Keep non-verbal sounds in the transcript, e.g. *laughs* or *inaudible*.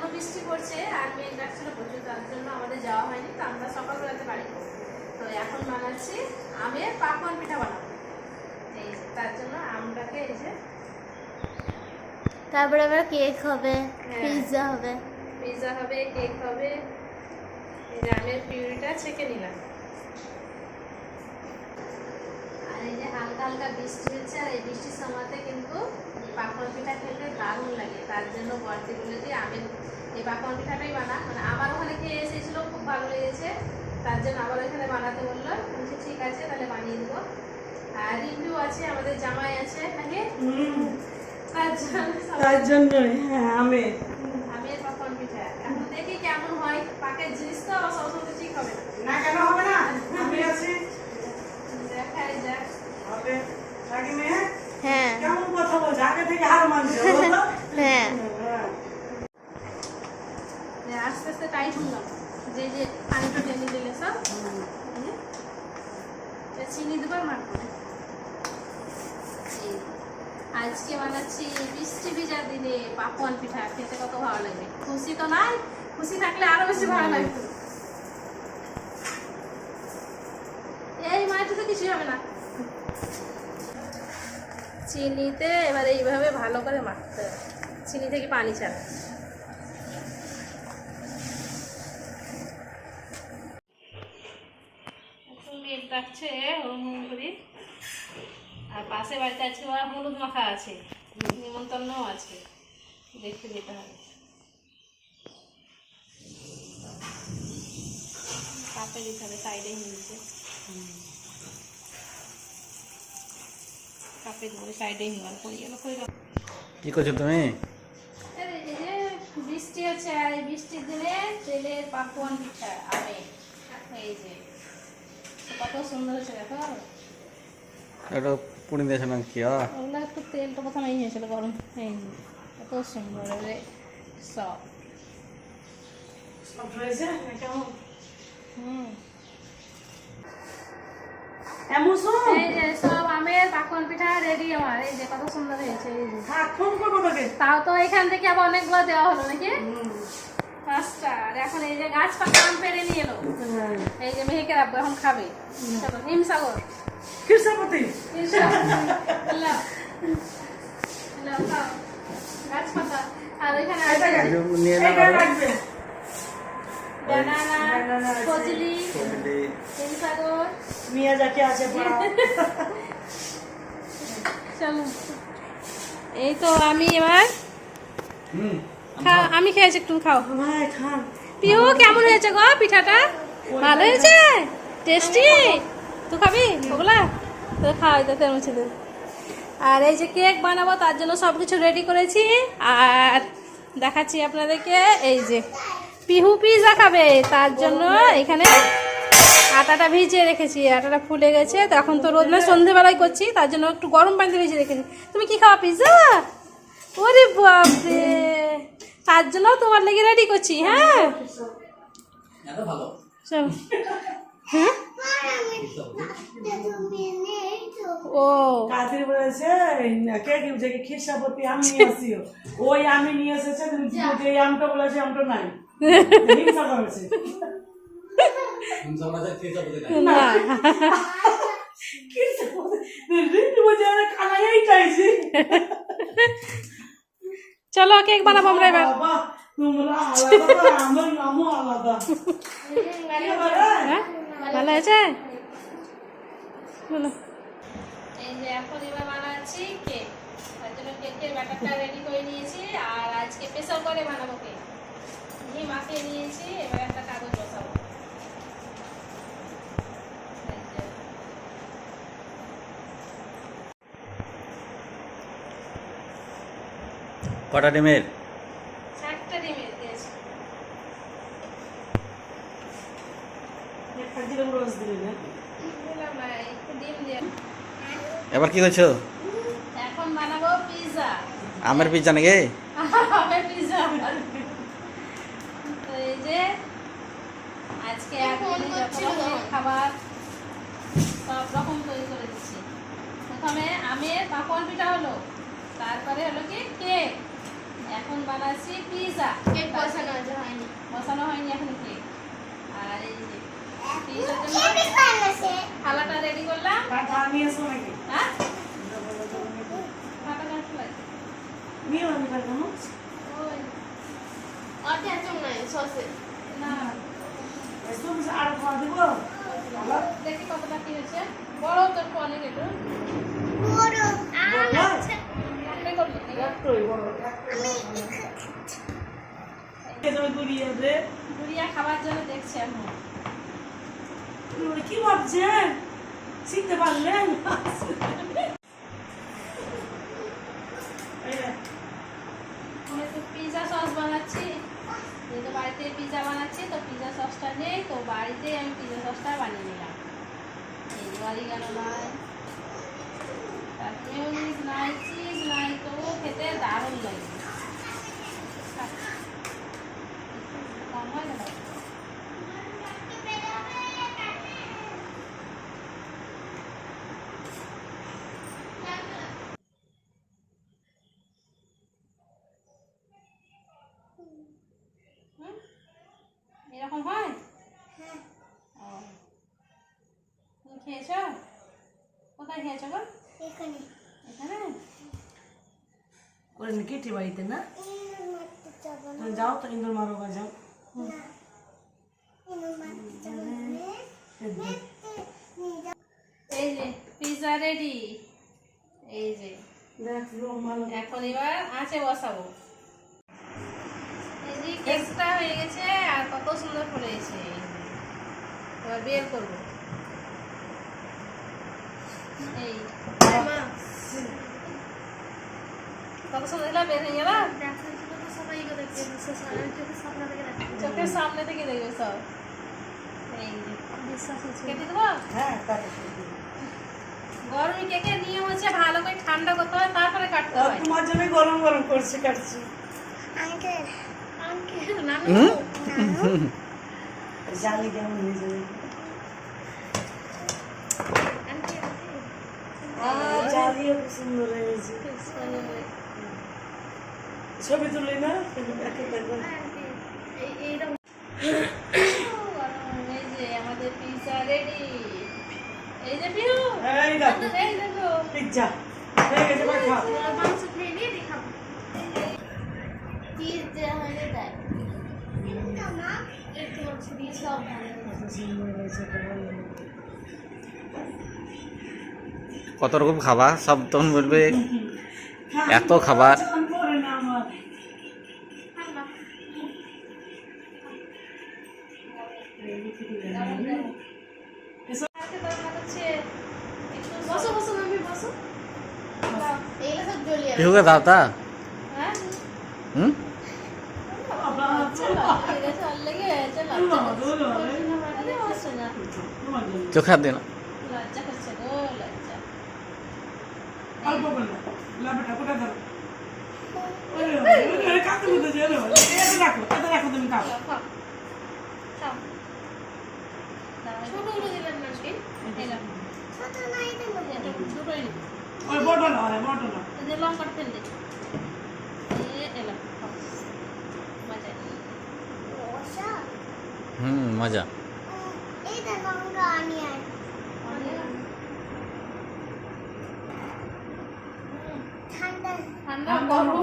এখনও বৃষ্টি পড়ছে আর মেঘ ডাকছিল প্রচুর তার জন্য আমাদের যাওয়া হয়নি। তো আমরা সকালবেলাতে বাড়ি তো এখন বানাচ্ছি আমের পাকন পিঠা বানাবো। এই তার জন্য আমটাকে এই যে তারপরে আবার কেক হবে হ্যাঁ। পিৎজা হবে। পিৎজা হবে কেক হবে। এই যে আমের পিউরিটা ছেঁকে নিলাম। আর এই যে হালকা হালকা বৃষ্টি হচ্ছে আর এই বৃষ্টির সময়তে কিন্তু পাকন পিঠা খেতে দারুণ লাগে। তার জন্য বর্তি বলেছি আমের এই পাকন পিঠাটাই বানা মানে আমার ওখানে খেয়ে এসেছিল খুব ভালো লেগেছে। তার জন্য আবার এখানে বানাতে বলল। বলছি ঠিক আছে তাহলে বানিয়ে দেবো। আর রিভিউ আছে আমাদের জামাই আছে। হুম, তার জন্য হ্যাঁ আমি আমের পাকন পিঠা এখন দেখি কেমন হয়। পাকের জিনিস তো সবসময় ঠিক হবে না। কেন হবে না? আমি আছি। দেখাই যাক হবে। হ্যাঁ? কেমন কথা বলছে? আগে থেকে হার মানছে হ্যাঁ হ্যাঁ। আস্তে আস্তে টাইট হলাম যে যে পানিটা টেনে দিলে সব চিনি দেবার মারবো এই, আজকে বানাচ্ছি বৃষ্টি ভিজার দিনে পাপন পিঠা খেতে কত ভালো লাগে। খুশি তো নাই খুশি থাকলে আরও বেশি ভালো লাগতো। এই মাটিতে কিছু হবে না। চিনিতে এবার এইভাবে ভালো করে মাখতে হবে। চিনি থেকে পানি ছাড়া। হুম হুম আর পাশে বাড়িতে আছে ওরা হলুদ মাখা আছে নিমন্ত্রণও আছে। দেখতে যেতে হবে। কাপে দিতে হবে সাইডে নিচে কাপে দেবো সাইডে হিমাল কই কি করছ তুমি? বৃষ্টি হচ্ছে আর এই বৃষ্টির দিনে তেলের পাকুয়ান পিঠা আমে এই যে কত সুন্দর হচ্ছে দেখো এটা পুরি দিয়েছ না কি ওগুলো একটু তেলটা প্রথমে এই হয়েছিল গরম। এই কত সুন্দর রে সব। সব হয়েছে কেমন? হুম। এমন শোন সব আমের পাকুয়ান পিঠা রেডি আমার। এই যে কত সুন্দর হয়েছে তাও তো এখান থেকে আবার অনেকগুলো দেওয়া হলো নাকি? পাঁচটা আর এখন এই যে গাছ পাকা আম পেড়ে নিয়ে এলো। হ্যাঁ। এই যে এখন খাবে। চলো হিমসাগর গাছ পাতা আর এখানে মিয়াজাকি আছে চলো। এই তো আমি এবার হুম। খাও। আমি খেয়েছি একটু খাও। পিহু কেমন হয়েছে গো পিঠাটা? ভালো হয়েছে। টেস্টি? তুই খাবি? ওগুলা? তো খাওয়াই তো মুছে দে। আর এই যে কেক বানাবো তার জন্য সব কিছু রেডি করেছি। আর দেখাচ্ছি আপনাদেরকে এই যে পিহু পিজা খাবে। তার জন্য এখানে আটাটা ভিজিয়ে রেখেছি। আটাটা ফুলে গেছে। তো এখন তো রোদ না সন্ধেবেলায় করছি। তার জন্য একটু গরম পানিতে ভিজিয়ে রেখেছি। তুমি কি খাওয়া পিজা ওরে বাপরে! তার জন্য তোমার লেগে রেডি করছি হ্যাঁ? হ্যাঁ? ও। কাদের বলেছে কে কি যে খ্রিস্টাপতি আম নিয়ে আসিও। ওই আমি নিয়ে এসেছে যে আমটা বলেছে আমটা নাই। *laughs* হিংসা করেছে না। রিন্টু বলছে আমি কানাই চাইছি চলো কেক বানাবো আমরা এবার। হ্যাঁ? ভালো হয়েছে বলো। এই যে এখন এবার বানাচ্ছি কেক। তার জন্য কেকের ব্যাটারটা রেডি করে নিয়েছি আর আজকে প্রেসার করে বানাবো কেক। ঘি মাখিয়ে নিয়েছি এবার একটা কাগজ বসাবো এই যে। কটা ডিমের চারটে ডিমের দিয়েছি খাজির রোজ দিলে না দিলাম না একটু ডিম ডিমের এবার কি করছ? এখন বানাবো পিৎজা আমের পিজ্জা নাকি? আমের পিৎজা তো এই যে আজকে রকমের খাবার সব রকম তৈরি করে দিচ্ছি প্রথমে আমের পাপড় পিঠা হলো তারপরে হলো কি কেক এখন বানাচ্ছি পিৎজা কেক বসানো আছে হয়নি। বসানো হয়নি এখন কেক আর এই যে পিৎজার থালাটা রেডি করলাম। হ্যাঁ? দেখি কতটা কি হয়েছে। বড় তোর অনেক একটু। বড়। একটাই বড় তুমি গুড়িয়ে দে গুড়িয়া খাবার জন্য দেখছি এখন। কি ভাবছেন? শিখতে পারলেন? সস বানাচ্ছি। যেহেতু বাড়িতে পিৎজা বানাচ্ছি তো পিৎজা সসটা নেই তো বাড়িতেই আমি পিৎজা সসটা বানিয়ে নিলাম। এই অরিগানো নাই তারপরে খেতে দারুণ লাগে? এরকম হয়? তুমি কোথায় খেয়েছো গো? এখানে। করে নি কেটে বাড়িতে না যাও তো ইন্দুর মারো বা যাও এই যে পিৎজা রেডি এই যে এখন এবার আঁচে বসাবো এই যে কেকটা হয়ে গেছে আর কত সুন্দর ফুলেছে এবার বের করব এই কত সুন্দর বের হয়ে গেল চোখের সামনে থেকে দেখবে সব কেটে দেবো গরমে কেকের নিয়ম হচ্ছে ভালো করে ঠান্ডা করতে হয় তারপরে কাটতে হয় তোমার জন্য গরম গরম করছি কাটছি আঙ্কেল আঙ্কেল নানু জালি কেমন হয়ে যাবে জালিও সুন্দর হয়েছে ছবি তুলি না? এই যে আমাদের পিৎজা রেডি এই যে পিউ এই দেখো। এই দেখো পিজ্জা হয়ে গেছে ভাই খাও। মাংস খেয়ে নিয়ে দেখাবো চিজ দেওয়া হলে দেয় একটু মাংস দিয়ে সব ভালো কত রকম খাবার সব তখন বলবে এত খাবার। খাও খাও, খাও খাও দাঁড়াও, ছোটগুলো দিলেন না আজকে এই নাও। ছোট নাই দেবো এটা ছোটই নি। ওই বড় না ওই বড় না। এই যে লঙ্কাটা ফেল দে। এ এলাম মজা। হুম মজা। এই লঙ্কা আমি আর। ঠান্ডা। ঠান্ডা গরম।